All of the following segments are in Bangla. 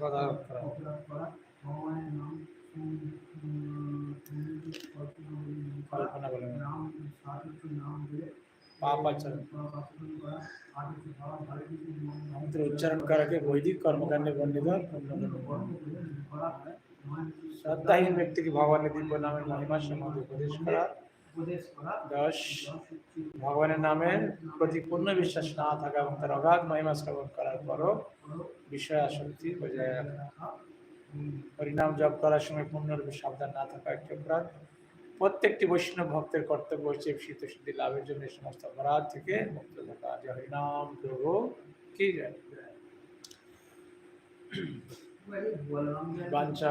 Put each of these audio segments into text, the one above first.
অথবা করা অপরাধ করা ভগবানের নাম উম, উম, কল্পনা বলে নাম সাহায্য নাম দিয়ে পাপ আচরণ পাপ আচরণ করা আর কিছু ভাবা ভালো কিছু মন মন্ত্র উচ্চারণ করাকে বৈদিক কর্মকাণ্ডে বর্ণিত করা হয় শ্রদ্ধাহীন ব্যক্তিকে ভগবানের দিব্য নামের মহিমা সম্বন্ধে উপদেশ করা উপদেশ করা দশ ভগবানের নামের প্রতি পূর্ণ বিশ্বাস না থাকা এবং তার অগাধ মহিমা শ্রবণ করার পরও বিষয় আসক্তি বজায় রাখা হরিনাম জপ করার সময় পূর্ণরূপে সাবধান না থাকা একটি অপরাধ প্রত্যেকটি বৈষ্ণব ভক্তের কর্তব্য হচ্ছে শীত সিদ্ধি লাভের জন্য সমস্ত অপরাধ থেকে মুক্ত থাকা যে হরিনাম প্রভু কি যায় বাঞ্ছা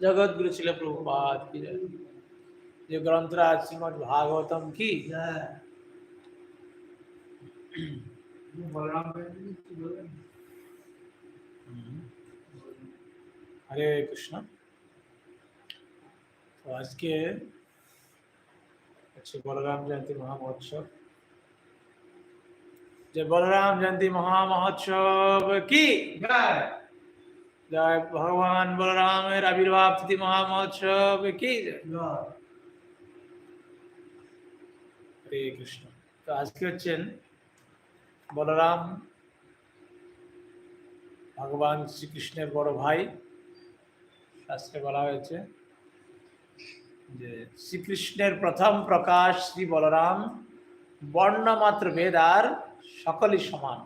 জগৎগুরু ছিল প্রভুপাদ কি যায় যে গ্রন্থরাজ শ্রীমদ ভাগবতম কি? হরে কৃষ্ণ। তো আজকে হচ্ছে বলরাম জয়ন্তী মহামহোৎসব। যে বলরাম জয়ন্তী মহামহোৎসব কি? জয় ভগবান বলরামের আবির্ভাব মহামহোৎসব কি? জয়। হরে কৃষ্ণ। তো আজকে হচ্ছেন বলরাম ভগবান শ্রীকৃষ্ণের বড় ভাই। শাস্ত্রে বলা হয়েছে যে শ্রীকৃষ্ণের প্রথম প্রকাশ শ্রী বলরাম বর্ণমাত্র ভেদ আর সকলই সমান।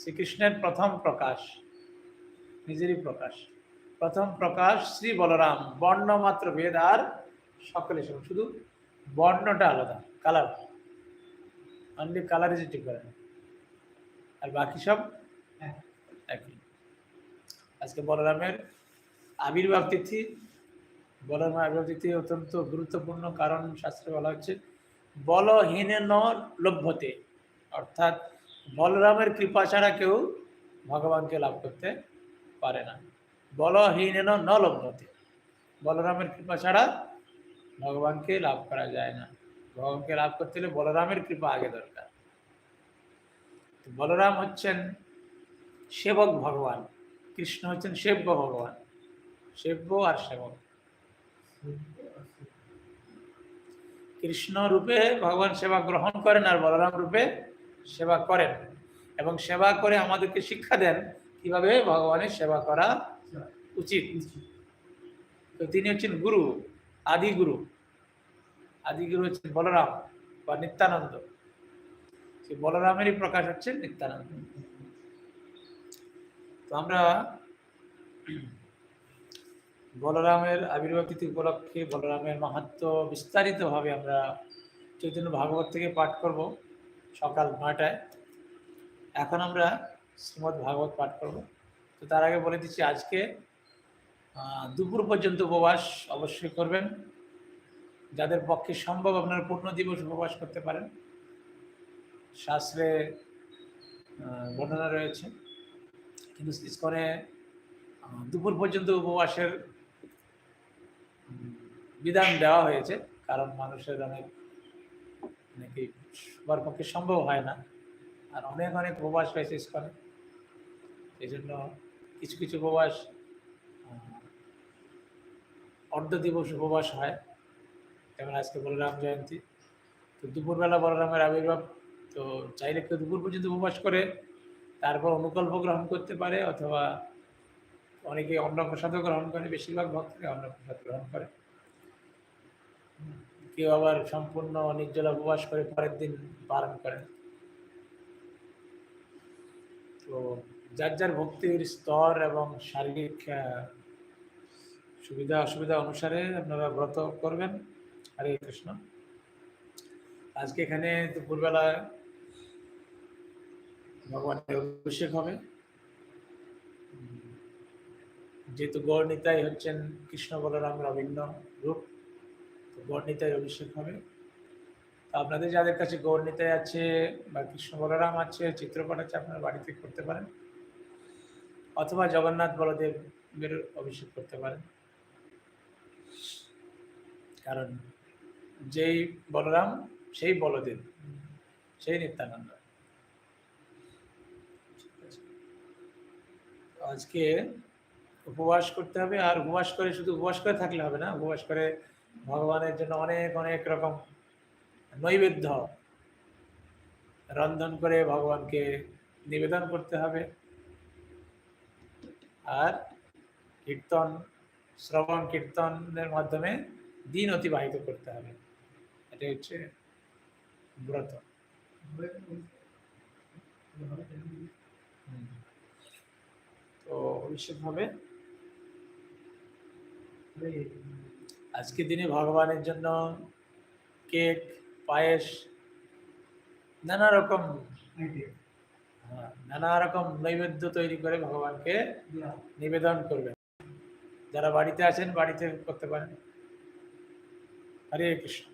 শ্রীকৃষ্ণের প্রথম প্রকাশ, নিজেরই প্রকাশ। প্রথম প্রকাশ শ্রী বলরাম বর্ণমাত্র ভেদ আর সকলে সমান। শুধু বর্ণটা আলাদা। Colour. Only colour is different আর বাকি সব? হ্যাঁ। একই। আজকে বলরামের আবির্ভাব তিথি। বলরামের আবির্ভাব তিথি অত্যন্ত গুরুত্বপূর্ণ কারণ শাস্ত্রে বলা হচ্ছে বলহীন লভ্যতে। অর্থাৎ বলরামের কৃপা ছাড়া কেউ ভগবানকে লাভ করতে পারে না। বলহীন ন লভ্যতে বলরামের কৃপা ছাড়া ভগবানকে লাভ করা যায় না। ভগবানকে লাভ করতে হলে বলরামের কৃপা আগে দরকার। বলরাম হচ্ছেন সেবক ভগবান, কৃষ্ণ হচ্ছেন সেব্য ভগবান, সেব্য আর সেবক। কৃষ্ণ রূপে ভগবান সেবা গ্রহণ করেন আর বলরাম রূপে সেবা করেন এবং সেবা করে আমাদেরকে শিক্ষা দেন কীভাবে ভগবানের সেবা করা উচিত। তো তিনি হচ্ছেন গুরু আদি গুরু আদি গুরু হচ্ছেন বলরাম বা নিত্যানন্দ। সেই বলরামেরই প্রকাশ হচ্ছে নিত্যানন্দ। তো আমরা বলরামের আবির্ভাব তিথি উপলক্ষে বলরামের মাহাত্ম বিস্তারিতভাবে আমরা চৈতন্য ভাগবত থেকে পাঠ করব সকাল নয়টায়। এখন আমরা শ্রীমদ্ ভাগবত পাঠ করব। তো তার আগে বলে দিচ্ছি, আজকে দুপুর পর্যন্ত উপবাস অবশ্যই করবেন। যাদের পক্ষে সম্ভব আপনারা পূর্ণ দিবস উপবাস করতে পারেন। শাস্ত্রে বর্ণনা রয়েছে। কিন্তু আহ, দুপুর পর্যন্ত উপবাসের বিধান দেওয়া হয়েছে। কারণ মানুষের অনেক নাকি সবার পক্ষে সম্ভব হয় না। আর অনেক অনেক উপবাস হয়েছে ইস্কনে। এই জন্য কিছু কিছু উপবাস অর্ধ দিবস উপবাস হয়। যেমন আজকে বলরাম জয়ন্তী? তো দুপুরবেলা বলরামের আবির্ভাব, তো চাইলে কেউ দুপুর পর্যন্ত উপবাস করে, তারপর অনুকল্প গ্রহণ করতে পারে অথবা অনেকে অন্নপ্রসাদও গ্রহণ করে, বেশিরভাগ ভক্তরা অন্নপ্রসাদ গ্রহণ করে। কেউ আবার সম্পূর্ণ নির্জলা উপবাস করে পরের দিন পালন করে। তো যার যার ভক্তির স্তর এবং শারীরিক সুবিধা অসুবিধা অনুসারে আপনারা ব্রত করবেন। হরে কৃষ্ণ। আজকে এখানে দুপুরবেলা ভগবানের অভিষেক হবে। যেহেতু গৌরনীতাই হচ্ছেন কৃষ্ণ বলরামের অভিন্ন রূপ, তো গৌরনীতাই অভিষেক হবে। আপনাদের যাদের কাছে গৌরনীতাই আছে বা কৃষ্ণ বলরাম আছে চিত্রপট আছে, আপনারা বাড়িতে করতে পারেন। অথবা জগন্নাথ বলদেবের অভিষেক করতে পারেন। কারণ যেই বলরাম, সেই বলদেব, সেই নিত্যানন্দ। আজকে উপবাস করতে হবে, আর উপবাস করে, শুধু উপবাস করে থাকলে হবে না, উপবাস করে ভগবানের জন্য অনেক অনেক রকম নৈবেদ্য রন্ধন করে ভগবানকে নিবেদন করতে হবে। আর কীর্তন, শ্রবণ কীর্তনের মাধ্যমে দিন অতিবাহিত করতে হবে। এটা হচ্ছে ব্রত তো ভবিষ্যৎভাবে আজকে দিনে ভগবানের জন্য কেক পায়েস নানা রকম হ্যাঁ, নানা রকম নৈবেদ্য তৈরি করে ভগবানকে নিবেদন করবেন যারা বাড়িতে আছেন বাড়িতে করতে পারেন। হরে কৃষ্ণ।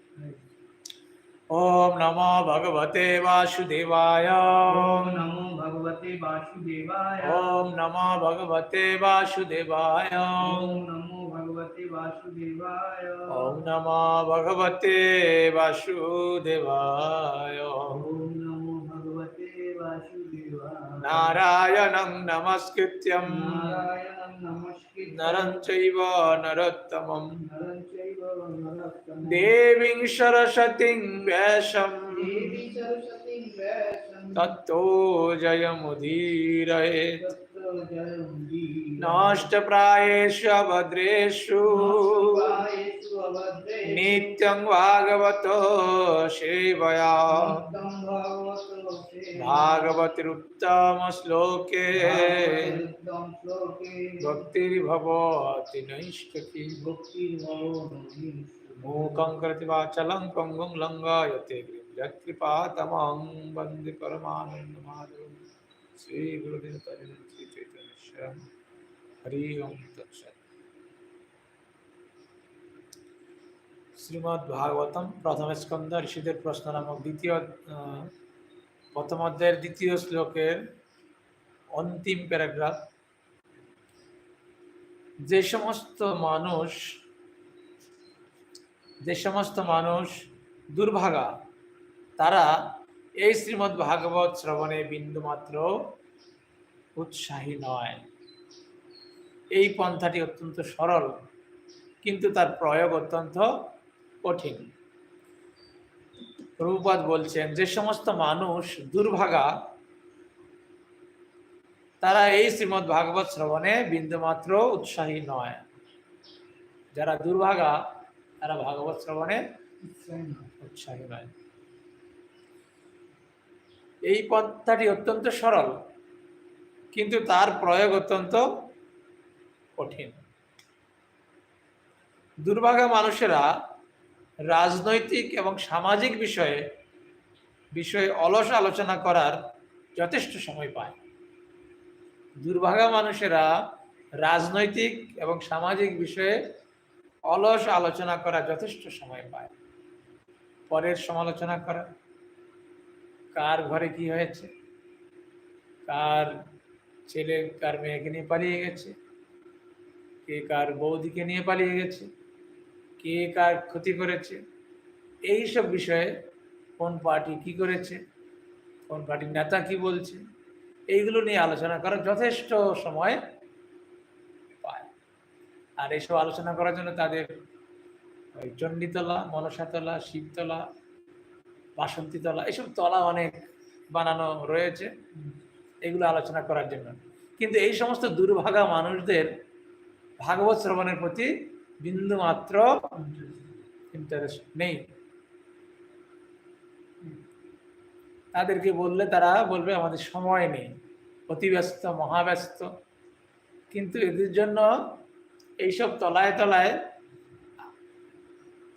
ওম নমো ভগবতে বাসুদেবায় ওম নমো ভগবতে বাসুদেবায় ওম নমো ভগবতে বাসুদেবায় ওম নমো ভগবতে বাসুদেবায় ওম নমো ভগবতে বাসুদেবায় নারায়ণং নমস্কৃত্যং নারায়ণং নমস্কৃত্য নরং চৈব নরোত্তমম নরং देवी देवीं तत्व जय मुदीर जयमुदीरयेत्। नाष्टप्रायेषु अभद्रेषु। नित्यं भागवतो सेवया। भागवतिरुत्तमश्लोके भक्तिर्भवति नैष्कि मूकं कृतिवाचलं पङ्गुं लङ्गायते। यत्कृपातमं वंदे परमानन्दमाधवं। श्रीगुरुदेवतरिं श्रीचैतन्यं हरि ऋषिदेव प्रश्न नामक द्वितीय প্রথম অধ্যায়ের দ্বিতীয় শ্লোকের অন্তিম প্যারাগ্রাফ। যে সমস্ত মানুষ, যে সমস্ত মানুষ দুর্ভাগা, তারা এই শ্রীমদ্ ভাগবত শ্রবণে বিন্দুমাত্র উৎসাহী নয়। এই পন্থাটি অত্যন্ত সরল, কিন্তু তার প্রয়োগ অত্যন্ত কঠিন। প্রভুপাদ বলছেন, যে সমস্ত মানুষ দুর্ভাগা, তারা এই শ্রীমদ্ ভাগবত শ্রবণে বিন্দুমাত্র উৎসাহী নয়। যারা দুর্ভাগা, তারা ভাগবত শ্রবণে উৎসাহী নয়। এই পন্থাটি অত্যন্ত সরল, কিন্তু তার প্রয়োগ অত্যন্ত কঠিন। দুর্ভাগা মানুষেরা রাজনৈতিক এবং সামাজিক বিষয়ে বিষয়ে অলস আলোচনা করার যথেষ্ট সময় পায়। দুর্ভাগা মানুষেরা রাজনৈতিক এবং সামাজিক বিষয়ে অলস আলোচনা করা যথেষ্ট সময় পায়। পরের সমালোচনা করা, কার ঘরে কি হয়েছে? কার ছেলে, কার মেয়েকে নিয়ে পালিয়ে গেছে? কে কার বৌদিকে নিয়ে পালিয়ে গেছে? কে কার ক্ষতি করেছে? এই সব বিষয়ে কোন পার্টি কি করেছে? কোন পার্টির নেতা কি বলছে? এইগুলো নিয়ে আলোচনা করার যথেষ্ট সময় পায়। আর এইসব আলোচনা করার জন্য তাদের ওই চণ্ডীতলা, মনসাতলা, শিবতলা, বাসন্তীতলা এইসব তলা অনেক বানানো রয়েছে। এগুলো আলোচনা করার জন্য। কিন্তু এই সমস্ত দুর্ভাগা মানুষদের ভাগবত শ্রবণের প্রতি বিন্দু মাত্র ইন্টারেস্ট নেই। তাদেরকে বললে তারা বলবে আমাদের সময় নেই। অতি ব্যস্ত মহাব্যস্ত। কিন্তু এদের জন্য এইসব তলায় তলায়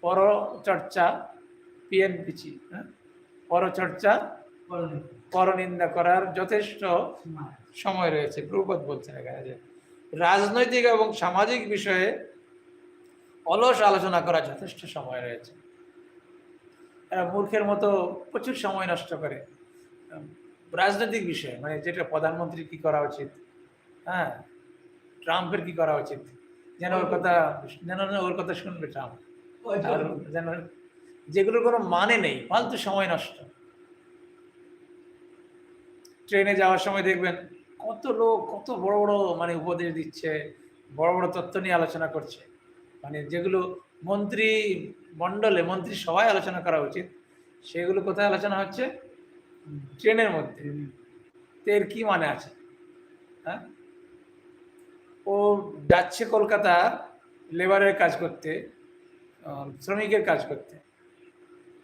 পরচর্চা পিএনপিচি হ্যাঁ? পরচর্চা পরনিন্দা করার যথেষ্ট সময় রয়েছে। প্রভুপদ বলছেন এখানে যে রাজনৈতিক এবং সামাজিক বিষয়ে অলস আলোচনা করার যথেষ্ট সময় রয়েছে। এরা মূর্খের মতো প্রচুর সময় নষ্ট করে। রাজনৈতিক বিষয়ে মানে যেটা প্রধানমন্ত্রীর কি করা উচিত হ্যাঁ? ট্রাম্পের কি করা উচিত? যেন ওর কথা, যেন ওর কথা শুনবে ট্রাম্প। যেন যেগুলোর কোনো মানে নেই, ফালতু সময় নষ্ট। ট্রেনে যাওয়ার সময় দেখবেন কত লোক, কত বড় বড় মানে উপদেশ দিচ্ছে, বড় বড় তত্ত্ব নিয়ে আলোচনা করছে। মানে যেগুলো মন্ত্রী মণ্ডলে, মন্ত্রী সবাই আলোচনা করা উচিত, সেগুলো কোথায় আলোচনা হচ্ছে? ট্রেনের মধ্যে। এর কি মানে আছে? হ্যাঁ? ও যাচ্ছে কলকাতা লেবারের কাজ করতে শ্রমিকের কাজ করতে।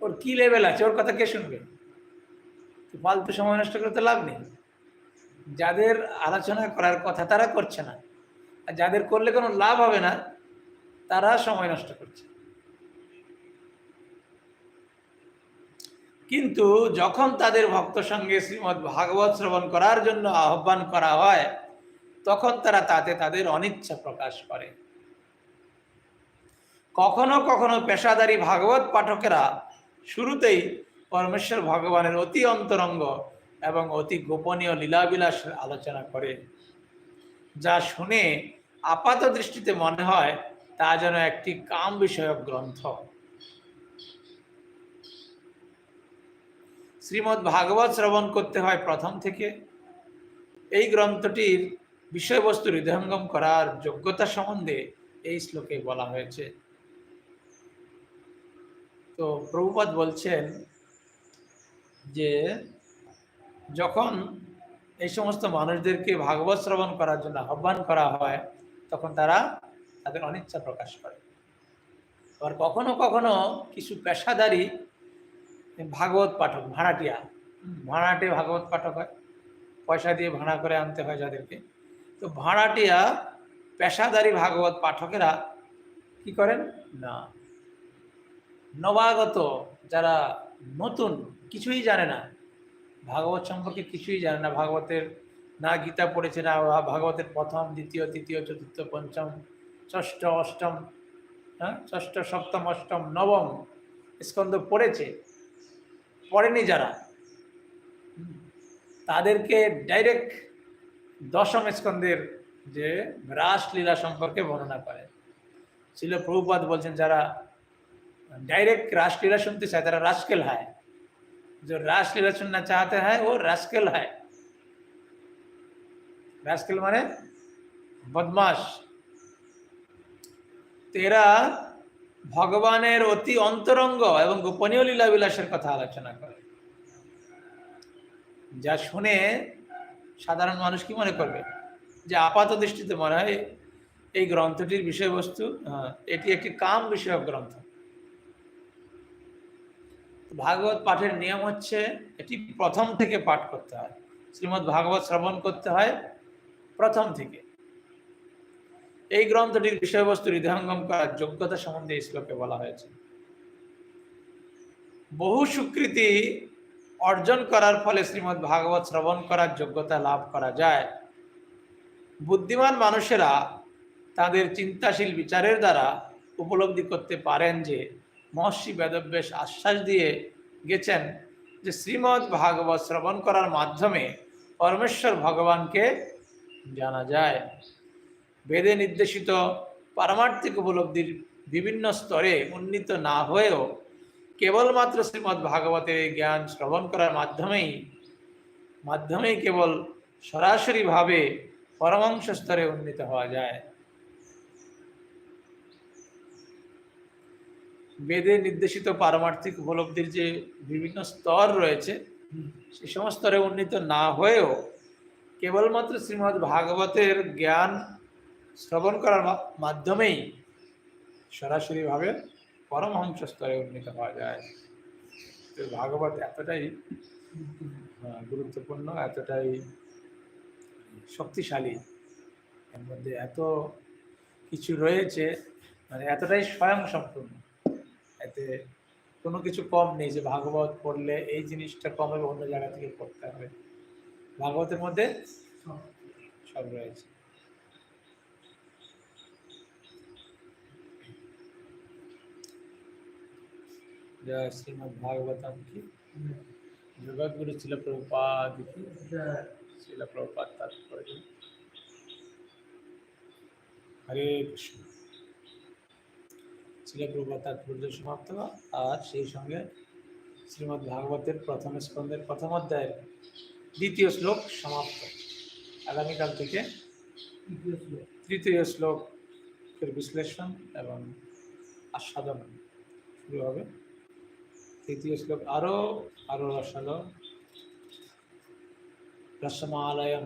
ওর কি লেভেল আছে? ওর কথা কে শুনবে? ফালতু সময় নষ্ট করে তো লাভ নেই। যাদের আলোচনা করার কথা তারা করছে না। আর যাদের করলে কোনো লাভ হবে না তারা সময় নষ্ট করছে। কিন্তু যখন তাদের ভক্ত সঙ্গে শ্রীমদ্ ভাগবত শ্রবণ করার জন্য আহ্বান করা হয়, তখন তারা তাতে তাদের অনিচ্ছা প্রকাশ করে। কখনো কখনো পেশাদারী ভাগবত পাঠকেরা শুরুতেই পরমেশ্বর ভগবানের অতি অন্তরঙ্গ এবং অতি গোপনীয় লীলাবিলাসের আলোচনা করে, যা শুনে আপাত দৃষ্টিতে মনে হয় তা যেন একটি কাম বিষয়ক গ্রন্থ। শ্রীমদ্ ভাগবত শ্রবণ করতে হয় প্রথম থেকে। এই গ্রন্থটির বিষয়বস্তু হৃদয়ঙ্গম করার যোগ্যতা সম্বন্ধে এই শ্লোকে বলা হয়েছে। তো প্রভুপদ বলছেন যে, যখন এই সমস্ত মানুষদেরকে ভাগবত শ্রবণ করার জন্য আহ্বান করা হয়, তখন তারা তাদের অনিচ্ছা প্রকাশ করে। আবার কখনো কখনো কিছু পেশাদারী ভাগবত পাঠক, ভাড়াটিয়া, ভাড়াটে ভাগবত পাঠক হয়, পয়সা দিয়ে ভাড়া করে আনতে হয় যাদেরকে। তো ভাড়াটিয়া, পেশাদারী ভাগবত পাঠকেরা কি করেন? না। নবাগত যারা নতুন, কিছুই জানে না, ভাগবত সম্পর্কে কিছুই জানে না, ভাগবতের না গীতা পড়েছে না ভাগবতের প্রথম, দ্বিতীয়, তৃতীয়, চতুর্থ, পঞ্চম ষষ্ঠ অষ্টম হ্যাঁ ষষ্ঠ সপ্তম অষ্টম নবম স্কন্দ পড়েছে পড়েনি যারা হুম, তাদেরকে ডাইরেক্ট দশম স্কন্দের যে রাসলীলা সম্পর্কে বর্ণনা করে ছিল প্রভুপাদ বলছেন যারা डायरेक्ट रासलीला सुनते चाहे तेरा रास्केल है जो रासलीला सुनना चाहते हैं वो रास्केल है रास्केल माने তেরা ভগবানের অতি অন্তরঙ্গ এবং গোপনীয় লীলা বিলাসের কথা আলোচনা করে। যা শুনে সাধারণ মানুষ কি মনে করবে? যে আপাত দৃষ্টিতে মনে হয় এই গ্রন্থটির বিষয়বস্তু এটি একটি কাম বিষয়ক গ্রন্থ। ভাগবত পাঠের নিয়ম হচ্ছে এটি প্রথম থেকে পাঠ করতে হয়। শ্রীমদ্ ভাগবত শ্রবণ করতে হয় প্রথম থেকে। এই গ্রন্থটির বিষয়বস্তু হৃদয়ঙ্গম করার যোগ্যতা সম্বন্ধে এই শ্লোকে বলা হয়েছে। বহু স্বীকৃতি অর্জন করার ফলে শ্রীমদ্ ভাগবত শ্রবণ করার যোগ্যতা লাভ করা যায়। বুদ্ধিমান মানুষেরা তাদের চিন্তাশীল বিচারের দ্বারা উপলব্ধি করতে পারেন যে মহর্ষি বেদব্যাস আশ্বাস দিয়ে গেছেন যে শ্রীমদ্ ভাগবত শ্রবণ করার মাধ্যমে পরমেশ্বর ভগবানকে জানা যায়। বেদে নির্দেশিত পারমার্থিক উপলব্ধির বিভিন্ন স্তরে উন্নীত না হয়েও কেবলমাত্র শ্রীমদ্ ভাগবতের জ্ঞান শ্রবণ করার মাধ্যমেই মাধ্যমেই কেবল সরাসরিভাবে পরমাংশ স্তরে উন্নীত হওয়া যায়। বেদে নির্দেশিত পারমার্থিক উপলব্ধির যে বিভিন্ন স্তর রয়েছে, সে সমস্ত স্তরে উন্নীত না হয়েও কেবলমাত্র শ্রীমদ্ ভাগবতের জ্ঞান শ্রবণ করার মাধ্যমেই সরাসরিভাবে পরমহংস স্তরে উন্নীত হওয়া যায়। তো ভাগবত এতটাই গুরুত্বপূর্ণ, এতটাই শক্তিশালী, এর মধ্যে এত কিছু রয়েছে মানে এতটাই স্বয়ং সম্পূর্ণ। এতে কোনো কিছু কম নেই যে ভাগবত পড়লে এই জিনিসটা কম হবে অন্য জায়গা থেকে পড়তে হবে। ভাগবতের মধ্যে সব রয়েছে। প্রভুপাদ কি? শিল প্রভুপাদ তাৎপর্য হরে কৃষ্ণ। শিলপ্রভুপাদ তাৎপর্য সমাপ্ত আর সেই সঙ্গে শ্রীমদ্ ভাগবতের প্রথম স্কন্ধের প্রথম অধ্যায়ের দ্বিতীয় শ্লোক সমাপ্ত। আগামীকাল থেকে তৃতীয় শ্লোক। তৃতীয় শ্লোকের বিশ্লেষণ এবং আস্বাদন শুরু হবে। তৃতীয় শ্লোক আরও আরও রসালো রসমালয়ম।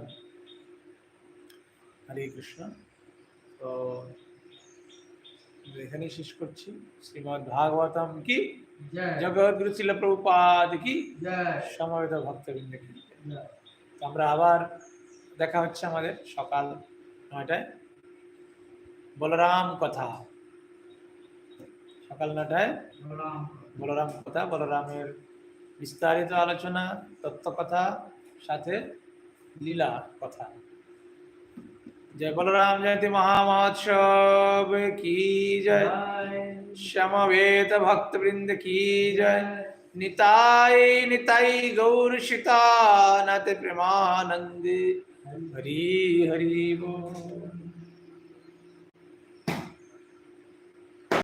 হরে কৃষ্ণ। তো এখানেই শেষ করছি। শ্রীমদ্ ভাগবতম কি জগৎগুরু ছিল প্রভুপাদ কি? সমবেত ভক্তবৃন্দ কি? তো আমরা আবার দেখা হচ্ছে আমাদের সকাল নয়টায়। বলরাম কথা। সকাল নয়টায় বলরাম কথা, বলরামের বিস্তারিত আলোচনা তত্ত্ব কথা সাথে লীলা কথা। জয় বলরাম জয়ন্তী মহামহোৎসব, কি জয়? সমবেত ভক্তবৃন্দ, কি জয়? নিতাই নিতাই গৌর নাতে প্রেমানন্দে। হরি হরি বল।